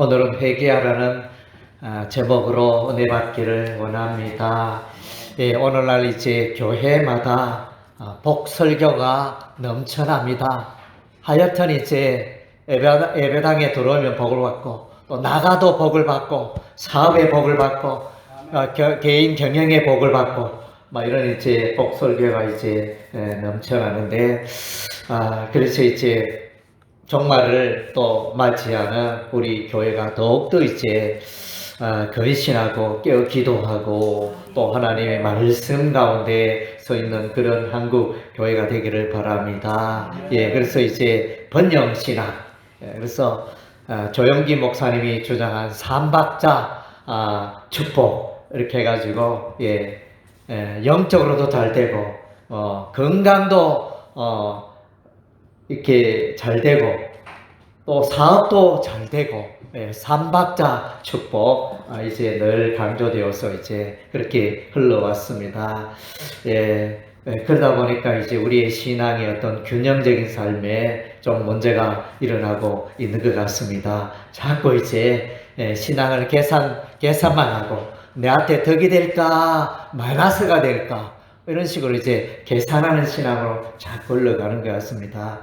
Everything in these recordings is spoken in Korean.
오늘은 회개하라는 아, 제목으로 은혜 받기를 원합니다. 예, 오늘날 이제 교회마다 아, 복설교가 넘쳐납니다. 하여튼 이제 예배, 예배 당에 들어오면 복을 받고 또 나가도 복을 받고 사업에 복을 받고 어, 겨- 개인 경영에 복을 받고 막 이런 이제 복설교가 이제 에, 넘쳐나는데 아, 그래서 이제 종말을 또 맞이하는 우리 교회가 더욱더 이제 아, 근신하고 깨어 기도하고 또 하나님의 말씀 가운데 서 있는 그런 한국 교회가 되기를 바랍니다. 예, 그래서 이제 번영 신학. 예, 그래서 아, 조영기 목사님이 주장한 삼박자 아, 축복 이렇게 해가지고 예, 예, 영적으로도 잘 되고 어, 건강도 어, 이렇게 잘 되고 또 사업도 잘 되고 예, 삼박자 축복 아, 이제 늘 강조되어서 이제 그렇게 흘러왔습니다. 예, 예, 그러다 보니까 이제 우리의 신앙의 어떤 균형적인 삶에 좀 문제가 일어나고 있는 것 같습니다. 자꾸 이제 예, 신앙을 계산 계산만 하고 내한테 덕이 될까 마이너스가 될까 이런 식으로 이제 계산하는 신앙으로 자꾸 흘러가는 것 같습니다.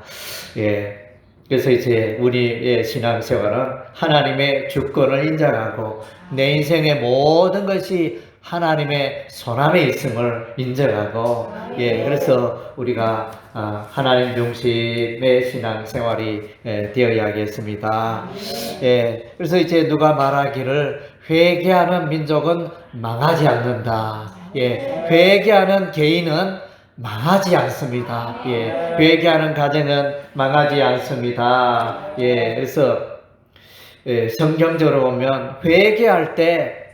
예. 그래서 이제 우리의 신앙생활은 하나님의 주권을 인정하고 내 인생의 모든 것이 하나님의 손안에 있음을 인정하고 예 그래서 우리가 아, 하나님 중심의 신앙생활이 예, 되어야겠습니다. 예 그래서 이제 누가 말하기를 회개하는 민족은 망하지 않는다. 예 회개하는 개인은 망하지 않습니다. 예, 회개하는 가정은 망하지 않습니다. 예, 그래서 예, 성경적으로 보면 회개할 때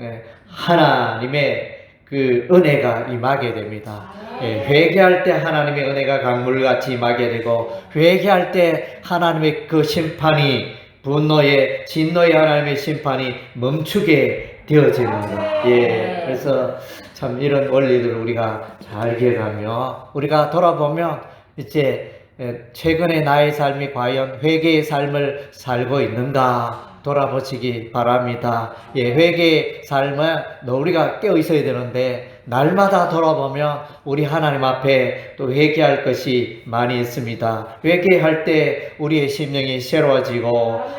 예, 하나님의 그 은혜가 임하게 됩니다. 예, 회개할 때 하나님의 은혜가 강물같이 임하게 되고 회개할 때 하나님의 그 심판이 분노의 진노의 하나님의 심판이 멈추게 되어지는 것. 예, 그래서 참 이런 원리들을 우리가 잘 기억하며 우리가 돌아보면 이제 에, 최근에 나의 삶이 과연 회개의 삶을 살고 있는가 돌아보시기 바랍니다. 예, 회개의 삶은 너 우리가 깨어 있어야 되는데 날마다 돌아보면 우리 하나님 앞에 또 회개할 것이 많이 있습니다. 회개할 때 우리의 심령이 새로워지고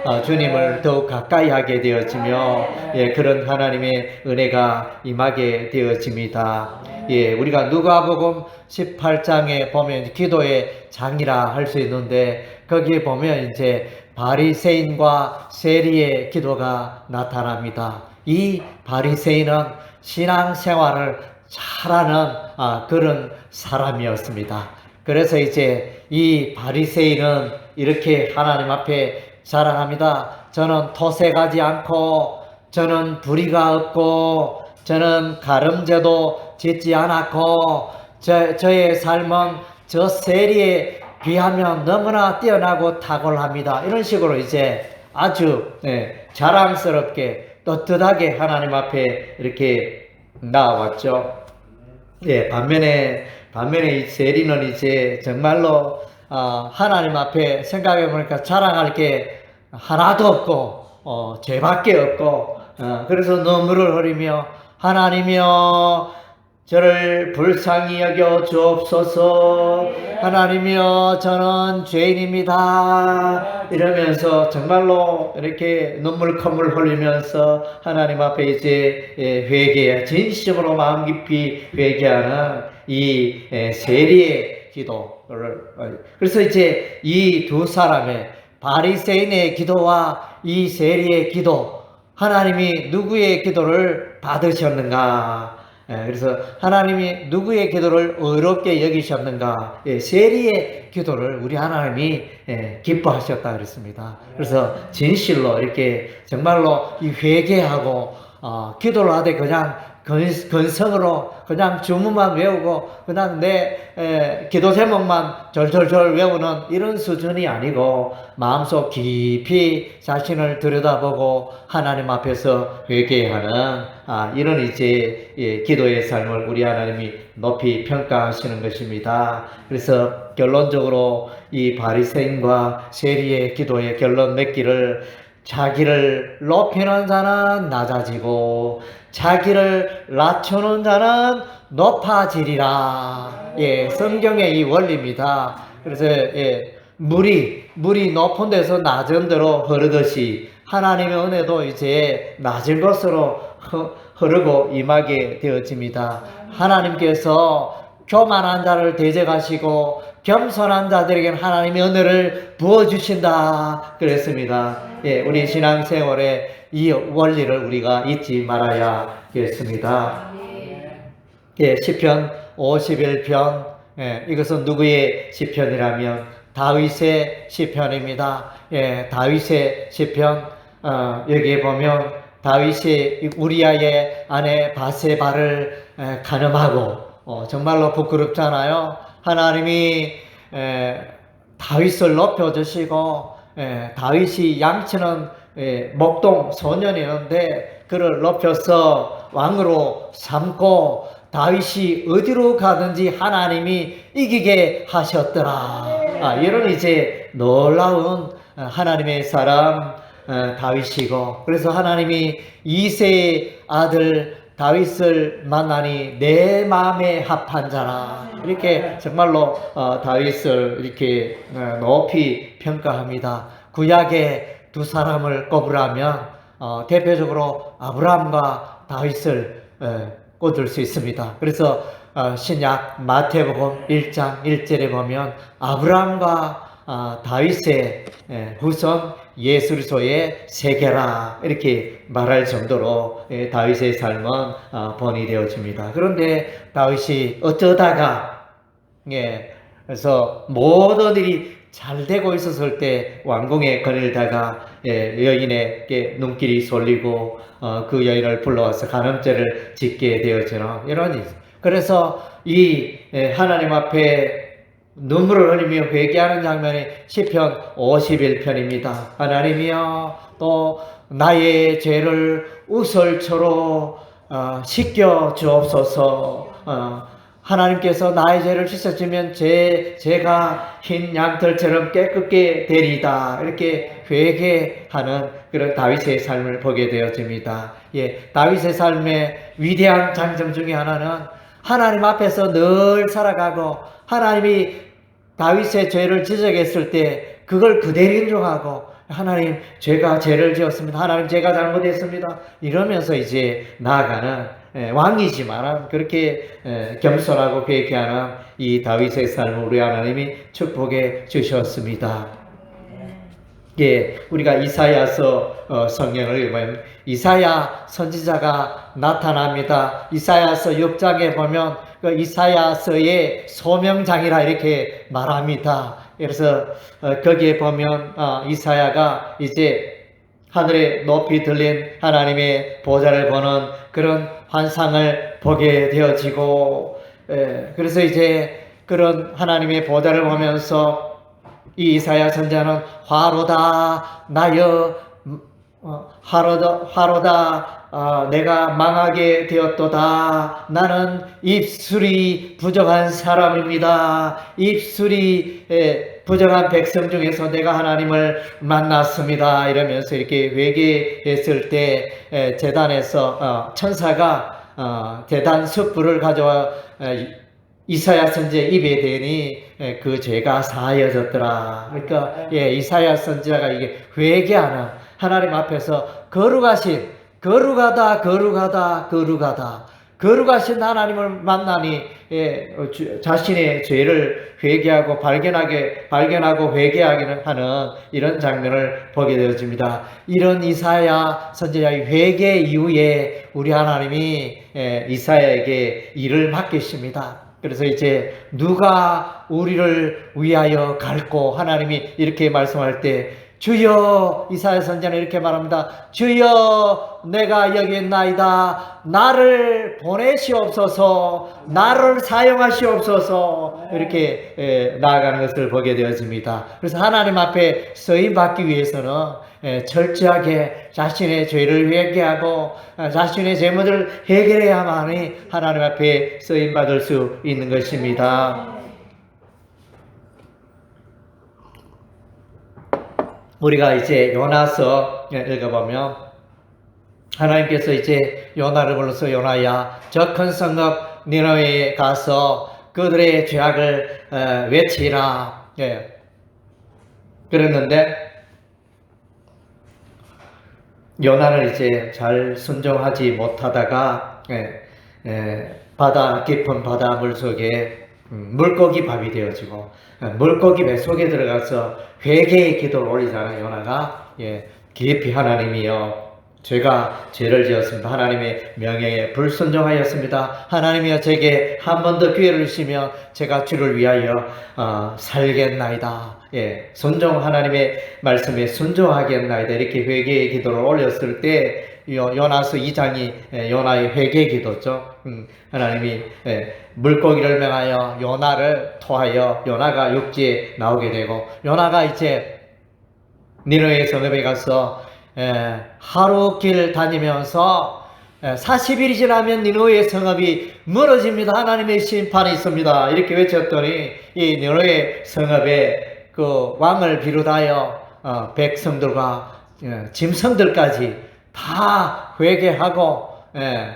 어, 주님을 더욱 가까이 하게 되어지며 예, 그런 하나님의 은혜가 임하게 되어집니다. 예, 우리가 누가복음 18장에 보면 기도의 장이라 할 수 있는데 거기에 보면 이제 바리새인과 세리의 기도가 나타납니다. 이 바리새인은 신앙생활을 잘하는 아, 그런 사람이었습니다. 그래서 이제 이 바리새인은 이렇게 하나님 앞에 자랑합니다. 저는 토색하지 않고 저는 불의가 없고 저는 가름제도 짓지 않았고 저, 저의 삶은 저 세리에 비하면 너무나 뛰어나고 탁월합니다. 이런 식으로 이제 아주 예, 자랑스럽게 떳떳하게 하나님 앞에 이렇게 나와왔죠. 예, 반면에 반면에 이 세리는 이제 정말로 어, 하나님 앞에 생각해 보니까 자랑할 게 하나도 없고 어, 죄밖에 없고 어, 그래서 눈물을 흘리며 하나님이여 저를 불쌍히 여겨 주옵소서. 하나님이여 저는 죄인입니다. 이러면서 정말로 이렇게 눈물 콧물 흘리면서 하나님 앞에 이제 예, 회개 진심으로 마음 깊이 회개하는 이 예, 세리의 기도를 어, 그래서 이제 이 두 사람의 바리새인의 기도와 이 세리의 기도 하나님이 누구의 기도를 받으셨는가? 예, 그래서 하나님이 누구의 기도를 어렵게 여기셨는가? 예, 세리의 기도를 우리 하나님이 예, 기뻐하셨다 그랬습니다. 그래서 진실로 이렇게 정말로 이 회개하고 어, 기도를 하되 그냥 건, 건성으로 그냥 주문만 외우고 그냥 내 에, 기도 제목만 절절절 외우는 이런 수준이 아니고 마음속 깊이 자신을 들여다보고 하나님 앞에서 회개하는 아, 이런 이제 예, 기도의 삶을 우리 하나님이 높이 평가하시는 것입니다. 그래서 결론적으로 이 바리새인과 세리의 기도의 결론 맺기를 자기를 높이는 자는 낮아지고 자기를 낮추는 자는 높아지리라. 예, 성경의 이 원리입니다. 그래서 예, 물이 물이 높은 데서 낮은 데로 흐르듯이 하나님의 은혜도 이제 낮은 곳으로 흐- 흐르고 임하게 되어집니다. 하나님께서 교만한 자를 대적하시고 겸손한 자들에게는 하나님의 은혜를 부어 주신다 그랬습니다. 예, 우리 신앙생활에 이 원리를 우리가 잊지 말아야겠습니다. 예, 시편 51편 예, 이것은 누구의 시편이라면 다윗의 시편입니다. 예, 다윗의 시편 어, 여기에 보면 다윗이 우리아의 아내 바세바를 에, 가늠하고 어, 정말로 부끄럽잖아요. 하나님이 에, 다윗을 높여주시고 에, 다윗이 양치는 에, 목동 소년이었는데 그를 높여서 왕으로 삼고 다윗이 어디로 가든지 하나님이 이기게 하셨더라. 아, 이런 이제 놀라운 어, 하나님의 사람 어, 다윗이고 그래서 하나님이 이세의 아들 다윗을 만나니 내 마음에 합한 자라 이렇게 정말로 어, 다윗을 이렇게 어, 높이 평가합니다. 구약의 두 사람을 꼽으라면 어, 대표적으로 아브라함과 다윗을 에, 꽂을 수 있습니다. 그래서 어, 신약 마태복음 1장 1절에 보면 아브라함과 아, 다윗의 에, 후손 예수 그리스도의 세계라 이렇게 말할 정도로 에, 다윗의 삶은 아, 번이 되어집니다. 그런데 다윗이 어쩌다가 예, 그래서 모든 일이 잘 되고 있었을 때 왕궁에 거닐다가 예, 여인에게 눈길이 쏠리고 어, 그 여인을 불러와서 간음죄를 짓게 되어지는 이런 일. 그래서 이 예, 하나님 앞에 눈물을 흘리며 회개하는 장면이 시편 51편입니다. 하나님이여 또 나의 죄를 우설초로 어, 씻겨 주옵소서. 어, 하나님께서 나의 죄를 씻어주면 제, 제가 흰 양털처럼 깨끗게 되리다. 이렇게 회개하는 그런 다윗의 삶을 보게 되어집니다. 예, 다윗의 삶의 위대한 장점 중에 하나는 하나님 앞에서 늘 살아가고 하나님이 다윗의 죄를 지적했을 때 그걸 그대로 인정하고 하나님 제가 죄를 지었습니다. 하나님 제가 잘못했습니다. 이러면서 이제 나아가는 예, 왕이지만 그렇게 예, 겸손하고 회개하는 이 다윗의 삶을 우리 하나님이 축복해 주셨습니다. 예, 우리가 이사야서 어, 성경을 읽으면 이사야 선지자가 나타납니다. 이사야서 6장에 보면 그 이사야서의 소명장이라 이렇게 말합니다. 그래서 어, 거기에 보면 어, 이사야가 이제 하늘에 높이 들린 하나님의 보좌를 보는 그런 환상을 보게 되어지고 예, 그래서 이제 그런 하나님의 보좌를 보면서 이 이사야 선자는 화로다 나여 음, 어, 화로다 화로다 아, 내가 망하게 되었도다. 나는 입술이 부정한 사람입니다. 입술이 예, 부정한 백성 중에서 내가 하나님을 만났습니다 이러면서 이렇게 회개했을 때 예, 재단에서 어, 천사가 어, 재단 숯불을 가져와 에, 이사야 선지자 입에 대니 에, 그 죄가 사여졌더라. 그러니까 예, 이사야 선지자가 이게 회개하는 하나님 앞에서 거룩하신 거룩하다 거룩하다 거룩하다 거룩하신 하나님을 만나니 예, 어, 주- 자신의 죄를 회개하고 발견하게 발견하고 회개하기는 하는 이런 장면을 보게 되어집니다. 이런 이사야 선지자의 회개 이후에 우리 하나님이 예, 이사야에게 일을 맡기십니다. 그래서 이제 누가 우리를 위하여 갈고 하나님이 이렇게 말씀할 때 주여 이사야 선자는 이렇게 말합니다. 주여 내가 여기 있나이다. 나를 보내시옵소서. 나를 사용하시옵소서. 이렇게 에, 나아가는 것을 보게 되어집니다. 그래서 하나님 앞에 서임 받기 위해서는 에, 철저하게 자신의 죄를 회개하고 아, 자신의 재물을 해결해야만이 하나님 앞에 쓰임 받을 수 있는 것입니다. 우리가 이제 요나서 읽어보면 하나님께서 이제 요나를 불러서 요나야 저 큰 성읍 니너웨에 가서 그들의 죄악을 어, 외치라. 예. 그랬는데 요나는 이제 잘 순종하지 못하다가 예, 예, 바다 깊은 바다 물 속에 음, 물고기 밥이 되어지고 예, 물고기 배 속에 들어가서 회개의 기도를 올리잖아요 요나가 예, 깊이 하나님이여 제가 죄를 지었습니다. 하나님의 명예에 불순종하였습니다. 하나님이여 제게 한 번 더 기회를 주시며 제가 주를 위하여 어, 살겠나이다. 예, 순종 하나님의 말씀에 순종하겠나이다. 이렇게 회개의 기도를 올렸을 때 요, 요나서 2장이 예, 요나의 회개 기도죠. 음, 하나님이 예, 물고기를 명하여 요나를 토하여 요나가 육지에 나오게 되고 요나가 이제 니느웨 성읍에 가서 예, 하루 길 다니면서 예, 40일이 지나면 니느웨 성읍이 무너집니다. 하나님의 심판이 있습니다. 이렇게 외쳤더니 이 니느웨 성읍에 그 왕을 비롯하여 어, 백성들과 예, 짐승들까지 다 회개하고 예,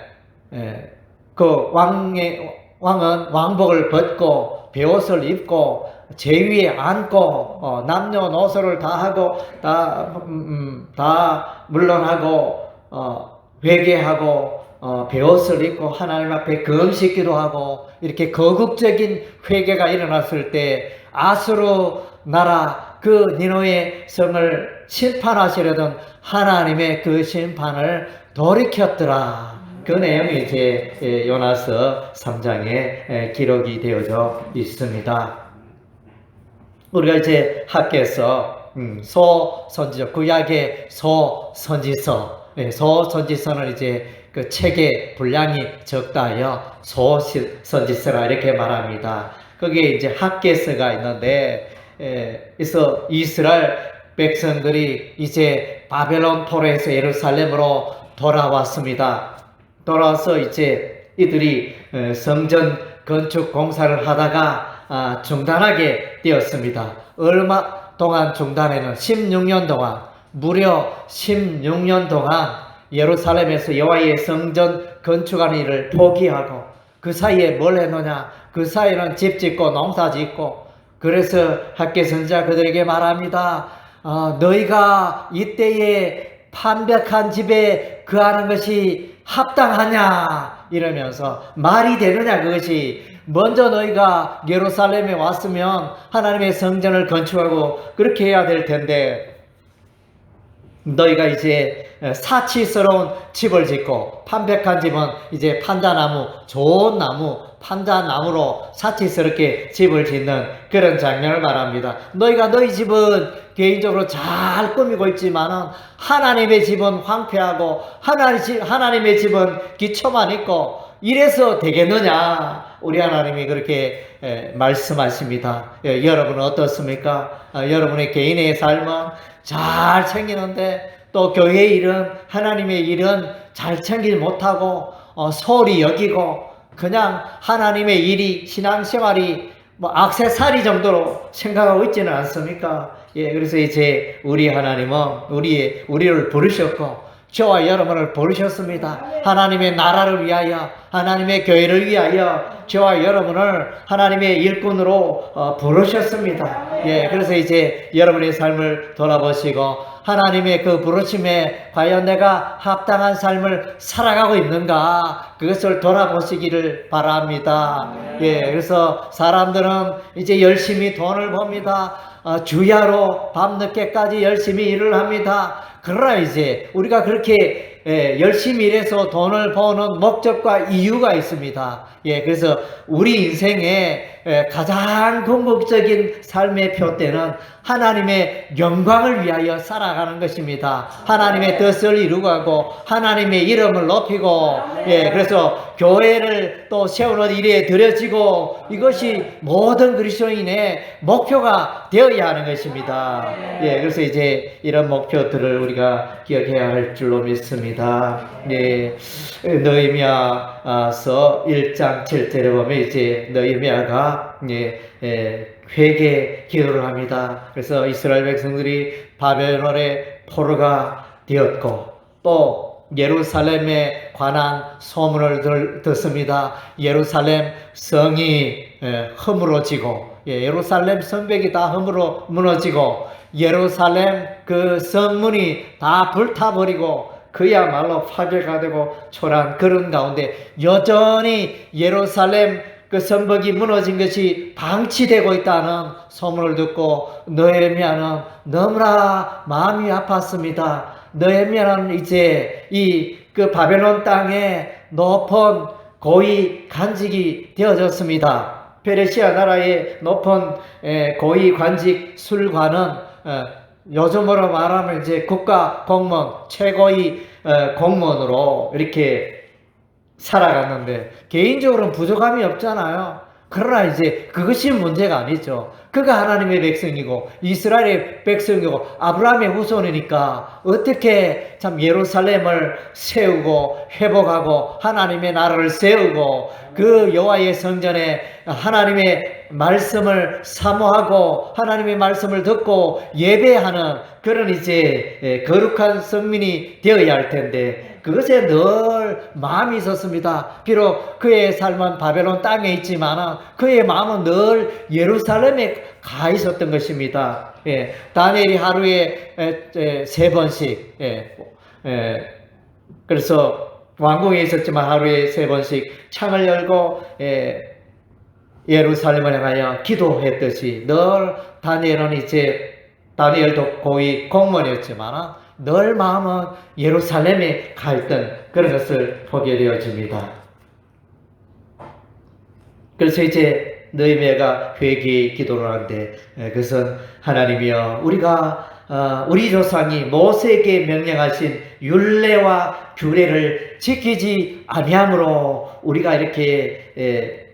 예, 그 왕의 왕은 왕복을 벗고 베옷을 입고 제 위에 앉고 어, 남녀노소를 다 하고 다, 음, 음, 다 물론하고 어, 회개하고 어, 베옷을 입고 하나님 앞에 금식기도 하고 이렇게 거국적인 회개가 일어났을 때 아수르 나라 그 니노의 성을 심판하시려던 하나님의 그 심판을 돌이켰더라. 그 내용이 이제 예, 요나서 3장에 기록이 되어져 있습니다. 우리가 이제 학교에서 음, 소선지서 구약의 소 선지서 네, 소선지서는 이제 그 책의 분량이 적다하여 소 선지서라 이렇게 말합니다. 거기에 이제 학계서가 있는데 에, 그래서 이스라엘 백성들이 이제 바벨론 포로에서 예루살렘으로 돌아왔습니다. 돌아와서 이제 이들이 어, 성전 건축 공사를 하다가 아, 중단하게 되었습니다. 얼마 동안 중단에는 16년 동안 무려 16년 동안 예루살렘에서 여호와의 성전 건축하는 일을 포기하고 그 사이에 뭘 했느냐? 그 사이에는 집 짓고 농사 짓고 그래서 학계 선자 그들에게 말합니다. 어, 너희가 이때에 판벽한 집에 거하는 것이 합당하냐? 이러면서 말이 되느냐? 그것이 먼저 너희가 예루살렘에 왔으면 하나님의 성전을 건축하고 그렇게 해야 될 텐데 너희가 이제 사치스러운 집을 짓고 판백한 집은 이제 판자나무 좋은 나무 판자나무로 사치스럽게 집을 짓는 그런 장면을 말합니다. 너희가 너희 집은 개인적으로 잘 꾸미고 있지만은 하나님의 집은 황폐하고 하나님의 집은 기초만 있고 이래서 되겠느냐? 우리 하나님이 그렇게 에, 말씀하십니다. 예, 여러분은 어떻습니까? 아, 여러분의 개인의 삶은 잘 챙기는데 또 교회 일은 하나님의 일은 잘 챙기지 못하고 어, 소홀히 여기고 그냥 하나님의 일이 신앙생활이 뭐 악세사리 정도로 생각하고 있지는 않습니까? 예, 그래서 이제 우리 하나님은 우리 우리를 부르셨고 저와 여러분을 부르셨습니다. 하나님의 나라를 위하여, 하나님의 교회를 위하여 저와 여러분을 하나님의 일꾼으로 어, 부르셨습니다. 예, 그래서 이제 여러분의 삶을 돌아보시고 하나님의 그 부르심에 과연 내가 합당한 삶을 살아가고 있는가 그것을 돌아보시기를 바랍니다. 예, 그래서 사람들은 이제 열심히 돈을 법니다. 어, 주야로 밤늦게까지 열심히 일을 합니다. 그러나 이제 우리가 그렇게 예, 열심히 일해서 돈을 버는 목적과 이유가 있습니다. 예, 그래서 우리 인생에 예, 가장 궁극적인 삶의 표대는 하나님의 영광을 위하여 살아가는 것입니다. 하나님의 뜻을 이루고 하나님의 이름을 높이고 예, 그래서 교회를 또 세우는 일에 들여지고 이것이 모든 그리스도인의 목표가 되어야 하는 것입니다. 예, 그래서 이제 이런 목표들을 우리가 기억해야 할 줄로 믿습니다. 예, 너희미 야서 1장 7절에 보면 이제 너희미야가 예, 예, 회개 기도를 합니다. 그래서 이스라엘 백성들이 바벨론의 포로가 되었고 또 예루살렘에 관한 소문을 들, 듣습니다. 예루살렘 성이 예, 허물어지고 예, 예루살렘 성벽이 다 허물어 무너지고 예루살렘 그 성문이 다 불타버리고 그야말로 파괴가 되고 초란 그런 가운데 여전히 예루살렘 그 성벽이 무너진 것이 방치되고 있다는 소문을 듣고 느헤미야는 너무나 마음이 아팠습니다. 느헤미야는 이제 이 그 바벨론 땅에 높은 고위 간직이 되어졌습니다. 페르시아 나라의 높은 에, 고위 관직 술관은 어, 요즘으로 말하면 이제 국가 공무원 최고위 어, 공무원으로 이렇게 살아갔는데 개인적으로는 부족함이 없잖아요. 그러나 이제 그것이 문제가 아니죠. 그가 하나님의 백성이고 이스라엘의 백성이고 아브라함의 후손이니까 어떻게 참 예루살렘을 세우고 회복하고 하나님의 나라를 세우고 그 여호와의 성전에 하나님의 말씀을 사모하고 하나님의 말씀을 듣고 예배하는 그런 이제 예, 거룩한 성민이 되어야 할 텐데 그것에 늘 마음이 있었습니다. 비록 그의 삶은 바벨론 땅에 있지만 그의 마음은 늘 예루살렘에 가 있었던 것입니다. 예, 다니엘이 하루에 에, 에, 세 번씩 예, 예, 그래서 왕궁에 있었지만 하루에 세 번씩 창을 열고 예, 예루살렘을 향하여 기도했듯이 늘 다니엘은 이제 다니엘도 고위 공무원이었지만 늘 마음은 예루살렘에 가 있던 그런 것을 보게 되어집니다. 그래서 이제 너희매가 회개의 기도를 하는데 에, 그것은 하나님이여 우리가 어, 우리 조상이 모세에게 명령하신 율례와 규례를 지키지 아니함으로 우리가 이렇게 에,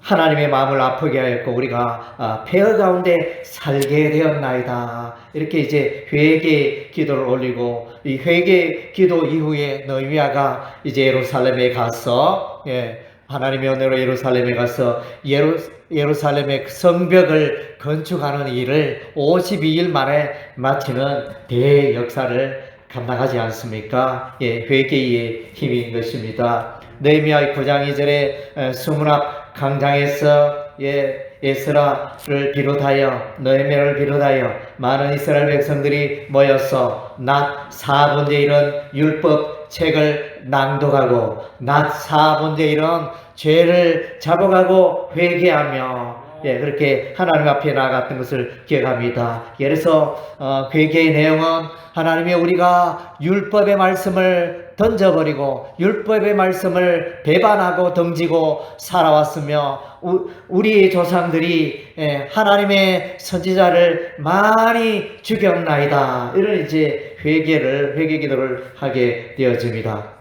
하나님의 마음을 아프게 하였고 우리가 아, 폐허 가운데 살게 되었나이다. 이렇게 이제 회개 기도를 올리고 이 회개 기도 이후에 너희미아가 이제 예루살렘에 가서 예, 하나님의 은혜로 예루살렘에 가서 예루, 예루살렘의 그 성벽을 건축하는 일을 52일 만에 마치는 대역사를 감당하지 않습니까? 예, 회개의 힘인 것입니다. 느헤미야 9장 2절에 수문 앞 강장에서 예, 에스라를 비롯하여 너헤미야를 비롯하여 많은 이스라엘 백성들이 모여서 낮 4분의 1은 율법 책을 낭독하고 낮 4분의 1은 죄를 잡아가고 회개하며 예, 그렇게 하나님 앞에 나아갔던 것을 기억합니다. 그래서 어, 회개의 내용은 하나님이 우리가 율법의 말씀을 던져버리고 율법의 말씀을 배반하고 덩지고 살아왔으며 우, 우리 조상들이 예, 하나님의 선지자를 많이 죽였나이다. 이런 이제 회개를 회개 기도를 하게 되어집니다.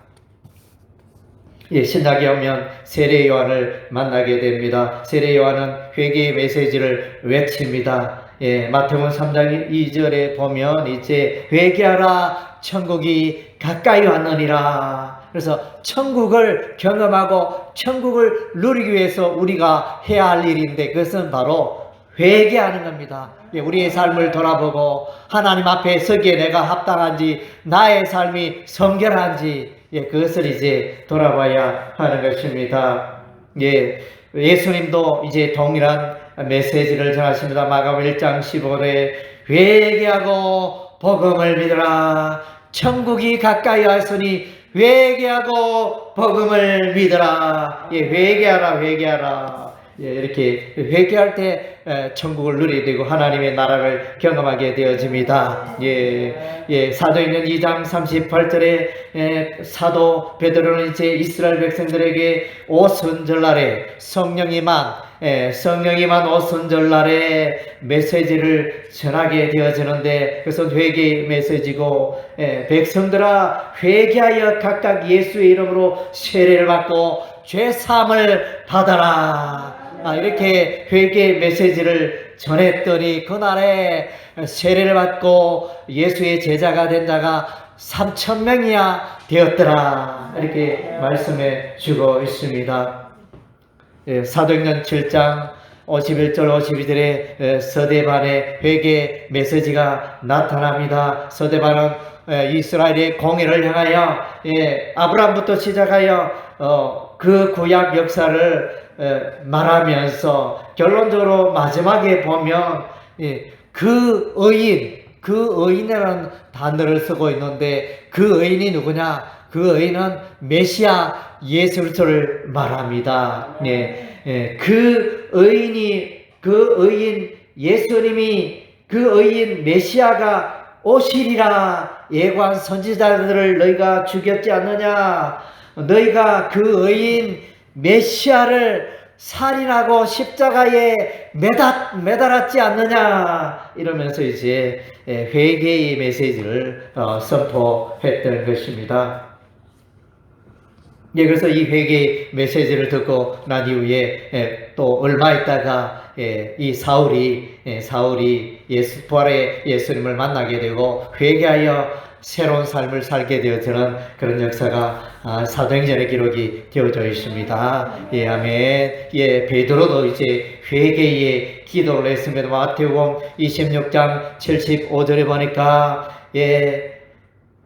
예, 신약에 오면 세례 요한을 만나게 됩니다. 세례 요한은 회개의 메시지를 외칩니다. 예, 마태복음 3장 2절에 보면 이제 회개하라 천국이 가까이 왔느니라. 그래서 천국을 경험하고 천국을 누리기 위해서 우리가 해야 할 일인데 그것은 바로 회개하는 겁니다. 예, 우리의 삶을 돌아보고 하나님 앞에 서기에 내가 합당한지 나의 삶이 성결한지 예, 그것을 이제 돌아봐야 하는 것입니다. 예, 예수님도 이제 동일한 메시지를 전하십니다. 마가복 1장 15절에 회개하고 복음을 믿으라. 천국이 가까이 왔으니 회개하고 복음을 믿으라. 예, 회개하라, 회개하라. 예, 이렇게 회개할 때 에, 천국을 누리게 되고 하나님의 나라를 경험하게 되어집니다. 예, 예, 사도행전 2장 38절에 에, 사도 베드로는 이제 이스라엘 백성들에게 오순절날에 성령이만 예, 성령이만 오순절날에 메시지를 전하게 되어지는데 그것은 회개 메시지고 예, 백성들아 회개하여 각각 예수의 이름으로 세례를 받고 죄 사함을 받아라. 아, 이렇게 회개 메시지를 전했더니 그날에 세례를 받고 예수의 제자가 된 자가 3천 명이야 되었더라. 이렇게 말씀해 주고 있습니다. 예, 사도행전 7장 51절 52절에 서대반의 회개 메시지가 나타납니다. 서대반은 에, 이스라엘의 공의를 향하여 예, 아브라함부터 시작하여 어, 그 구약 역사를 에, 말하면서 결론적으로 마지막에 보면 예, 그 의인 그 의인이라는 단어를 쓰고 있는데 그 의인이 누구냐? 그 의인은 메시아 예수 그리스도를 말합니다. 예, 예, 그 의인이 그 의인 예수님이 그 의인 메시아가 오시리라 예관 선지자들을 너희가 죽였지 않느냐? 너희가 그 의인 메시아를 살인하고 십자가에 매달, 매달았지 않느냐 이러면서 이제 예, 회개의 메시지를 어, 선포했던 것입니다. 예, 그래서 이 회개 메시지를 듣고 난 이후에 예, 또 얼마 있다가 예, 이 사울이 예, 사울이 예수 부활의 예수님을 만나게 되고 회개하여 새로운 삶을 살게 되어지는 그런 역사가 아, 사도행전의 기록이 되어져 있습니다. 예, 아멘. 예, 베드로도 이제 회개의 기도를 했습니다. 마태복음 26장 75절에 보니까 예,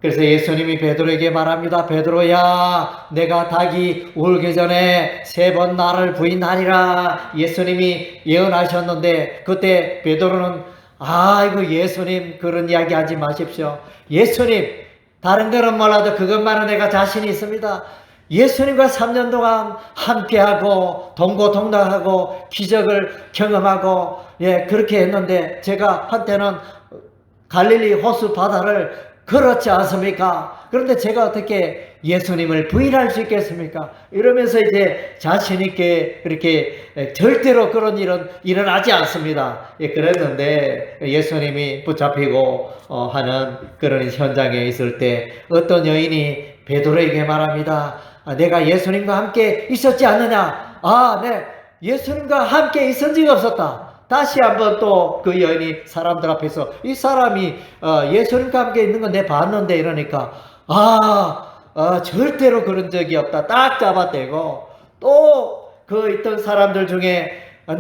그래서 예수님이 베드로에게 말합니다. 베드로야, 내가 닭이 울기 전에 세 번 나를 부인하리라. 예수님이 예언하셨는데 그때 베드로는 아이고 예수님 그런 이야기 하지 마십시오. 예수님 다른 거는 몰라도 그것만은 내가 자신이 있습니다. 예수님과 3년 동안 함께하고 동고동락하고 기적을 경험하고 예 그렇게 했는데 제가 한때는 갈릴리 호수 바다를 그렇지 않습니까? 그런데 제가 어떻게 예수님을 부인할 수 있겠습니까? 이러면서 이제 자신있게 그렇게 절대로 그런 일은 일어나지 않습니다. 예, 그랬는데 예수님이 붙잡히고 어, 하는 그런 현장에 있을 때 어떤 여인이 베드로에게 말합니다. 아, 내가 예수님과 함께 있었지 않느냐? 아, 네. 예수님과 함께 있은 적이 없었다. 다시 한번 또 그 여인이 사람들 앞에서 이 사람이 어, 예수님과 함께 있는 건 내 봤는데 이러니까 아, 아, 절대로 그런 적이 없다. 딱 잡아떼고 또 그 있던 사람들 중에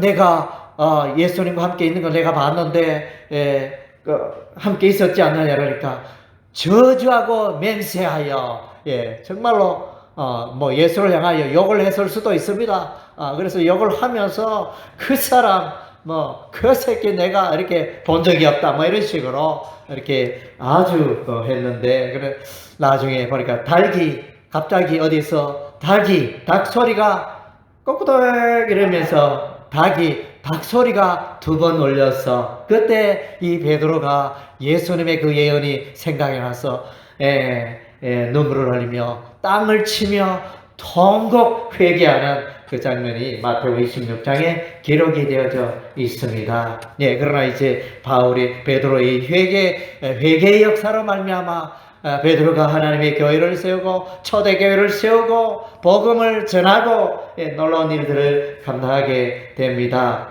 내가 어, 예수님과 함께 있는 걸 내가 봤는데 예, 그, 함께 있었지 않느냐 그러니까 저주하고 맹세하여 예, 정말로 어, 뭐 예수를 향하여 욕을 했을 수도 있습니다. 아, 그래서 욕을 하면서 그 사람 뭐 그 새끼 내가 이렇게 본 적이 없다 뭐 이런 식으로 이렇게 아주 어, 했는데 그래 나중에 보니까 닭이 갑자기 어디서 닭이 닭 소리가 꼬꾸덕 이러면서 닭이 닭 소리가 두 번 울렸어. 그때 이 베드로가 예수님의 그 예언이 생각이 나서 에, 에, 눈물을 흘리며 땅을 치며 통곡 회개하는 그 장면이 마태복음 26장에 기록이 되어져 있습니다. 예, 그러나 이제 바울이 베드로의 회개 회개의 역사로 말미암아 아, 베드로가 하나님의 교회를 세우고 초대 교회를 세우고 복음을 전하고 예, 놀라운 일들을 감당하게 됩니다.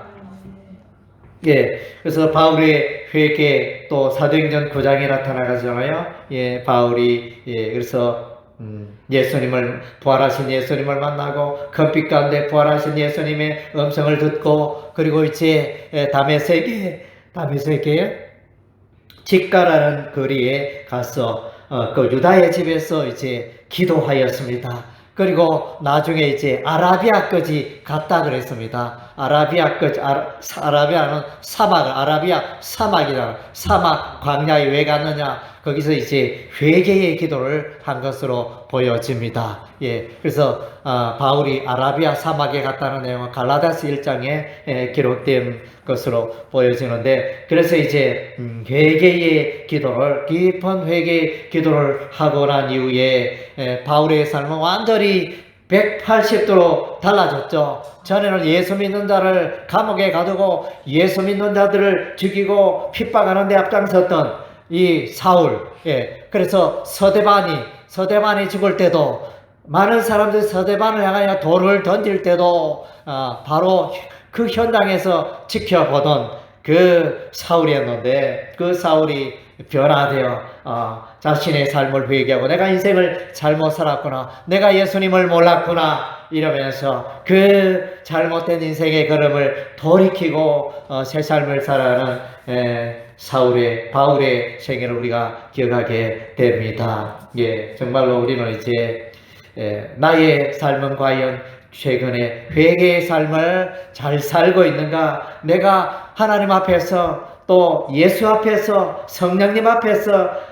예, 그래서 바울의 회개 또 사도행전 9장에 나타나가잖아요. 예, 바울이 예, 그래서 음, 예수님을 부활하신 예수님을 만나고 금빛 가운데 부활하신 예수님의 음성을 듣고 그리고 이제 예, 다메섹에 다메섹에 직가라는 거리에 가서 어, 그 유다의 집에서 이제 기도하였습니다. 그리고 나중에 이제 아라비아까지 갔다 그랬습니다. 아라비아까지 아라, 아라 비아는 사막 아라비아 사막이라 사막 광야에 왜 갔느냐? 거기서 이제 회개의 기도를 한 것으로 보여집니다. 예, 그래서 어, 바울이 아라비아 사막에 갔다는 내용은 갈라다스 1장에 예, 기록된 것으로 보여지는데 그래서 이제 음, 회개의 기도를 깊은 회개의 기도를 하고 난 이후에 예, 바울의 삶은 완전히 180도로 달라졌죠. 전에는 예수 믿는 자를 감옥에 가두고 예수 믿는 자들을 죽이고 핍박하는 데 앞장섰던 이 사울, 예, 그래서 서대반이, 서대반이 죽을 때도 많은 사람들이 서대반을 향하여 돌을 던질 때도 어, 바로 그 현장에서 지켜보던 그 사울이었는데 그 사울이 변화되어 어, 자신의 삶을 회개하고 내가 인생을 잘못 살았구나 내가 예수님을 몰랐구나 이러면서 그 잘못된 인생의 걸음을 돌이키고 어, 새 삶을 살아가는 에, 사울의 바울의 생애를 우리가 기억하게 됩니다. 예, 정말로 우리는 이제 에, 나의 삶은 과연 최근에 회개의 삶을 잘 살고 있는가? 내가 하나님 앞에서 또 예수 앞에서 성령님 앞에서 어,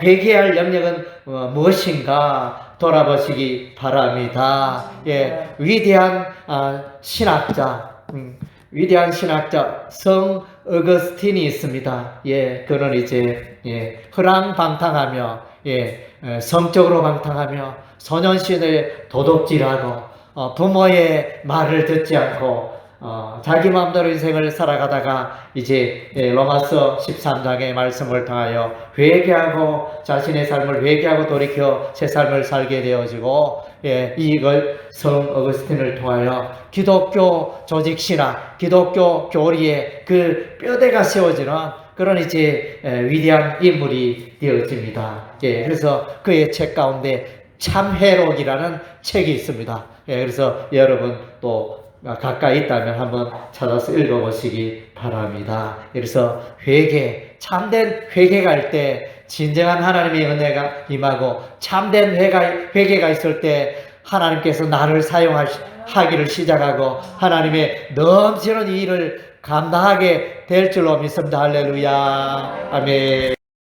회개할 영역은 어, 무엇인가 돌아보시기 바랍니다. 예, 위대한 아, 신학자, 음, 위대한 신학자 성 어거스틴이 있습니다. 예, 그는 이제 예, 허랑방탕하며 예, 에, 성적으로 방탕하며 소년신을 도둑질하고 어, 부모의 말을 듣지 않고 어, 자기 마음대로 인생을 살아가다가 이제 예, 로마서 13장의 말씀을 통하여 회개하고 자신의 삶을 회개하고 돌이켜 새 삶을 살게 되어지고 예, 이걸 성 어거스틴을 통하여 기독교 조직 신학, 기독교 교리의 그 뼈대가 세워지는 그런 이제 에, 위대한 인물이 되어집니다. 예, 그래서 그의 책 가운데 참회록이라는 책이 있습니다. 예, 그래서 여러분 또 가까이 있다면 한번 찾아서 읽어보시기 바랍니다. 그래서 회개, 참된 회개가 할때 진정한 하나님의 은혜가 임하고 참된 회가, 회개가 있을 때 하나님께서 나를 사용하기를 시작하고 하나님의 넘치는 이 일을 감당하게 될 줄로 믿습니다. 할렐루야. 아멘.